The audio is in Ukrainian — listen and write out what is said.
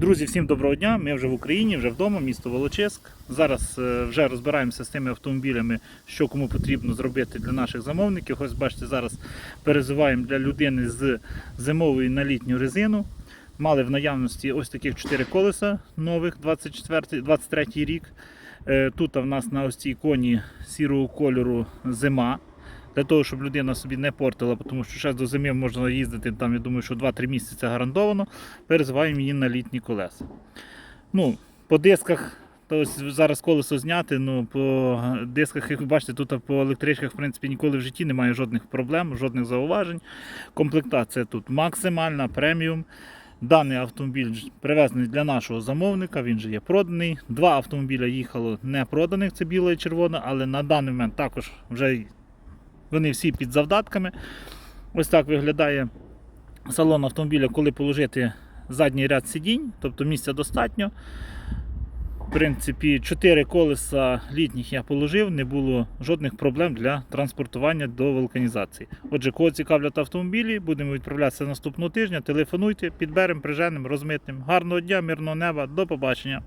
Друзі, всім доброго дня! Ми вже в Україні, вже вдома, місто Волочиськ. Зараз е, вже розбираємося з тими автомобілями, що кому потрібно зробити для наших замовників. Ось бачите, зараз перезиваємо для людини з зимової на літню резину. Мали в наявності ось таких 4 колеса нових 24, 23 рік. Е, Тут в нас на ось цій коні сірого кольору зима. Для того, щоб людина собі не портила, тому що ще до зими можна їздити, там, я думаю, що 2-3 місяці гарантовано. Перезиваємо її на літні колеса. Ну, по дисках, то ось зараз колесо зняти, ну, по дисках, як ви бачите, тут по електричках в принципі, ніколи в житті немає жодних проблем, жодних зауважень. Комплектація тут максимальна, преміум. Даний автомобіль привезений для нашого замовника, він же є проданий. Два автомобіля їхало не проданих, це біла і червона, але на даний момент також вже вони всі під завдатками. Ось так виглядає салон автомобіля, коли положити задній ряд сидінь, тобто місця достатньо. В принципі, 4 колеса літніх я положив, не було жодних проблем для транспортування до вулканізації. Отже, кого цікавлять автомобілі, будемо відправлятися наступного тижня. Телефонуйте, підберемо, приженемо, розмитнемо. Гарного дня, мирного неба, до побачення.